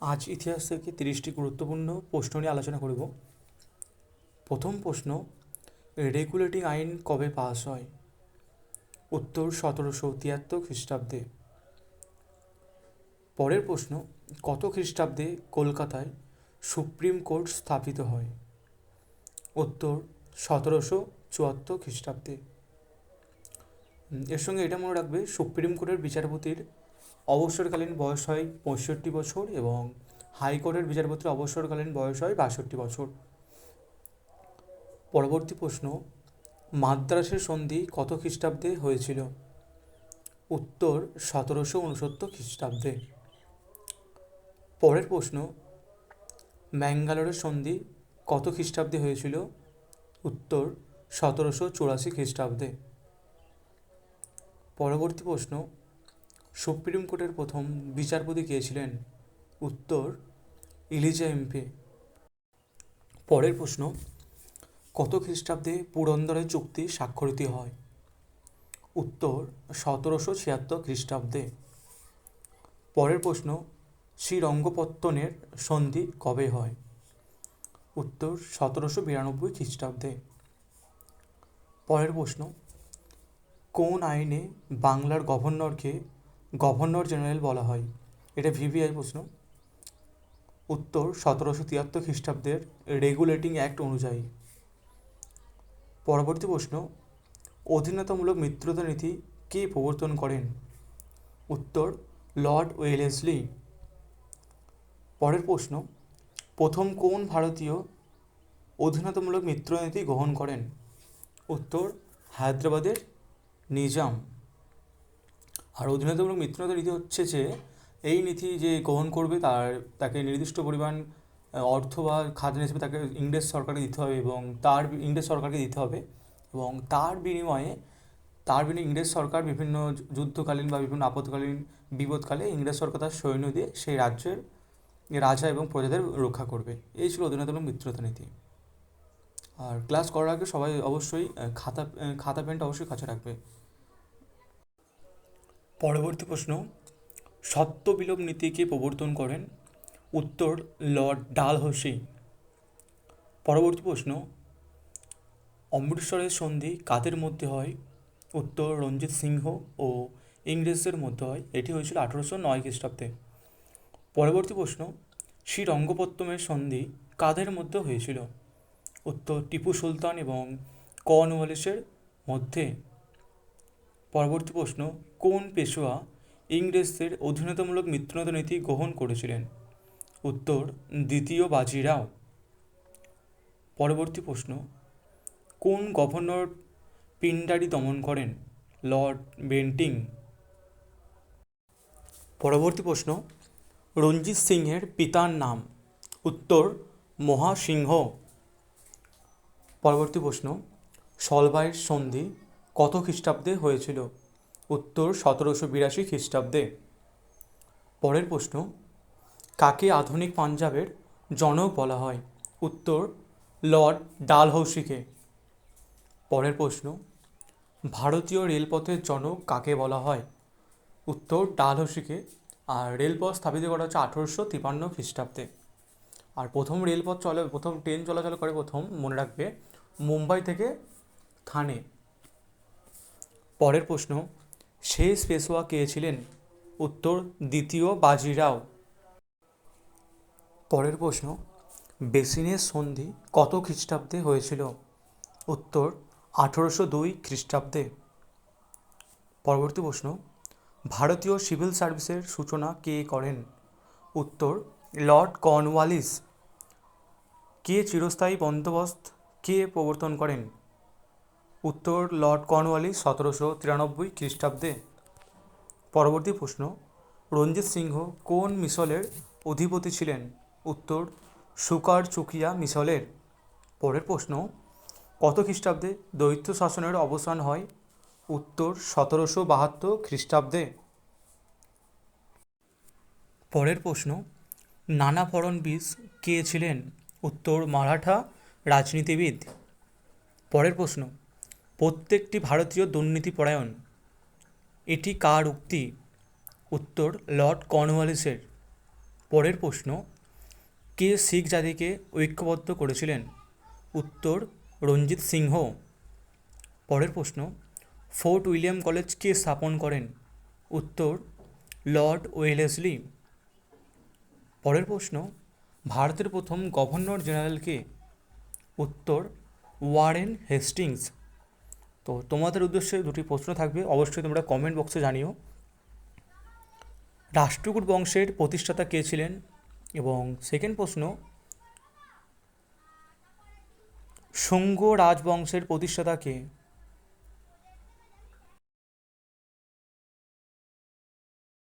আজ ইতিহাস থেকে তিরিশটি গুরুত্বপূর্ণ প্রশ্ন নিয়ে আলোচনা করব। প্রথম প্রশ্ন, রেগুলেটিং আইন কবে পাস হয়? উত্তর সতেরোশো তিয়াত্তর খ্রিস্টাব্দে। পরের প্রশ্ন, কত খ্রিস্টাব্দে কলকাতায় সুপ্রিম কোর্ট স্থাপিত হয়? উত্তর, সতেরোশো চুয়াত্তর খ্রিস্টাব্দে। এর সঙ্গে এটা মনে রাখবে, সুপ্রিম কোর্টের বিচারপতির অবসরকালীন বয়স হয় পঁয়ষট্টি বছর এবং হাইকোর্টের বিচারপতির অবসরকালীন বয়স হয় বাষট্টি বছর। পরবর্তী প্রশ্ন, মাদ্রাসের সন্ধি কত খ্রিস্টাব্দে হয়েছিল? উত্তর, সতেরোশো উনসত্তর খ্রিস্টাব্দে। পরের প্রশ্ন, ম্যাঙ্গালোরের সন্ধি কত খ্রিস্টাব্দে হয়েছিল? উত্তর, সতেরোশো চুরাশি খ্রিস্টাব্দে। পরবর্তী প্রশ্ন সুপ্রিম কোর্টের প্রথম বিচারপতি কে ছিলেন? উত্তর, ইলিজা এমপি পরের প্রশ্ন, কত খ্রিস্টাব্দে পুরন্দরের চুক্তি স্বাক্ষরিত হয়? উত্তর, সতেরোশো ছিয়াত্তর খ্রিস্টাব্দে। পরের প্রশ্ন, শ্রীরঙ্গপত্তনের সন্ধি কবে হয়? উত্তর, সতেরোশো বিরানব্বই খ্রিস্টাব্দে। পরের প্রশ্ন, কোন আইনে বাংলার গভর্নরকে গভর্নর জেনারেল বলা হয়। এটা ভিভিআই প্রশ্ন। উত্তর, সতেরোশো তিয়াত্তর খ্রিস্টাব্দের রেগুলেটিং অ্যাক্ট অনুযায়ী। পরবর্তী প্রশ্ন, অধীনতামূলক মিত্রতা নীতি কে প্রবর্তন করেন? উত্তর, লর্ড ওয়েলেসলি। পরের প্রশ্ন, প্রথম কোন ভারতীয় অধীনতামূলক মিত্রনীতি গ্রহণ করেন? উত্তর, হায়দ্রাবাদের নিজাম। আর অধীনতামূলক মিত্রতা নীতি হচ্ছে যে, এই নীতি যে গ্রহণ করবে তার, তাকে নির্দিষ্ট পরিমাণ অর্থ বা খাজনা হিসেবে তাকে ইংরেজ সরকারকে দিতে হবে এবং তার ইংরেজ সরকারকে দিতে হবে এবং তার বিনিময়ে তার বিনিময়ে ইংরেজ সরকার বিভিন্ন যুদ্ধকালীন বা বিভিন্ন আপদকালীন, বিপদকালে ইংরেজ সরকার তার সৈন্য দিয়ে সেই রাজ্যের রাজা এবং প্রজাদের রক্ষা করবে। এই ছিল অধীনতামূলক মিত্রতা নীতি। আর ক্লাস করার আগে সবাই অবশ্যই খাতা খাতা পেনটা অবশ্যই কাছে রাখবে। পরবর্তী প্রশ্ন সত্য বিলোপ নীতিকে প্রবর্তন করেন উত্তর লর্ড ডালহৌসি। পরবর্তী প্রশ্ন, অমৃতসরের সন্ধি কাদের মধ্যে হয়? উত্তর রঞ্জিত সিংহ ও ইংরেজদের মধ্যে হয়। এটি হয়েছিল আঠারোশো নয় খ্রিস্টাব্দে। পরবর্তী প্রশ্ন, শ্রীরঙ্গপত্তমের সন্ধি কাদের মধ্যে হয়েছিল? উত্তর টিপু সুলতান এবং কর্নওয়ালিসের মধ্যে। পরবর্তী প্রশ্ন কোন পেশোয়া ইংরেজদের অধীনতামূলক মিত্রতা নীতি গ্রহণ করেছিলেন? উত্তর, দ্বিতীয় বাজিরাও পরবর্তী প্রশ্ন, কোন গভর্নর পিন্ডারি দমন করেন? Lord Bentinck. পরবর্তী প্রশ্ন, রঞ্জিত সিংহের পিতার নাম। উত্তর, মহাসিংহ। পরবর্তী প্রশ্ন, সলবাইয়ের সন্ধি কত খ্রিস্টাব্দে হয়েছিল? উত্তর সতেরোশো বিরাশি খ্রিস্টাব্দে। পরের প্রশ্ন, কাকে আধুনিক পাঞ্জাবের জনক বলা হয়? উত্তর, লর্ড ডালহৌসিকে। পরের প্রশ্ন, ভারতীয় রেলপথের জনক কাকে বলা হয়? উত্তর, ডালহৌসিকে, আর রেলপথ স্থাপিত করা হচ্ছে আঠেরোশো তিপান্ন খ্রিস্টাব্দে। আর প্রথম রেলপথ চলে, প্রথম ট্রেন চলাচল করে প্রথম, মনে রাখবে, মুম্বাই থেকে থানে। পরের প্রশ্ন শেষ পেশোয়া কে ছিলেন? উত্তর, দ্বিতীয় বাজিরাও পরের প্রশ্ন, বেসিনের সন্ধি কত খ্রিস্টাব্দে হয়েছিল? উত্তর, আঠেরোশো দুই খ্রিস্টাব্দে। পরবর্তী প্রশ্ন, ভারতীয় সিভিল সার্ভিসের সূচনা কে করেন? উত্তর, লর্ড কর্নওয়ালিস। কে চিরস্থায়ী বন্দোবস্ত কে প্রবর্তন করেন? উত্তর লর্ড কর্নওয়ালিস সতেরোশো তিরানব্বই খ্রিস্টাব্দে। পরবর্তী প্রশ্ন, রঞ্জিত সিংহ কোন মিশলের অধিপতি ছিলেন? উত্তর, সুকার চুকিয়া মিশলের। পরের প্রশ্ন, কত খ্রিস্টাব্দে দৈত্য শাসনের অবসান হয়? উত্তর, সতেরোশো বাহাত্তর খ্রিস্টাব্দে। পরের প্রশ্ন, নানা ফড়নবিস কে ছিলেন? উত্তর, মারাঠা রাজনীতিবিদ। পরের প্রশ্ন প্রত্যেকটি ভারতীয় দুর্নীতিপরায়ণ এটি কার উক্তি? উত্তর লর্ড কর্নওয়ালিসের। পরের প্রশ্ন, কে শিখ জাতিকে ঐক্যবদ্ধ করেছিলেন? উত্তর রঞ্জিত সিংহ। পরের প্রশ্ন, ফোর্ট উইলিয়াম কলেজ কে স্থাপন করেন? উত্তর লর্ড ওয়েলেসলি। পরের প্রশ্ন, ভারতের প্রথম গভর্নর জেনারেলকে উত্তর ওয়ারেন হেস্টিংস। তো তোমাদের উদ্দেশ্যে দুটি প্রশ্ন থাকবে। অবশ্যই তোমরা কমেন্ট বক্সে জানিও। রাষ্ট্রকূট বংশের প্রতিষ্ঠাতা কে ছিলেন? এবং সেকেন্ড প্রশ্ন, শুঙ্গ রাজবংশের প্রতিষ্ঠাতা কে?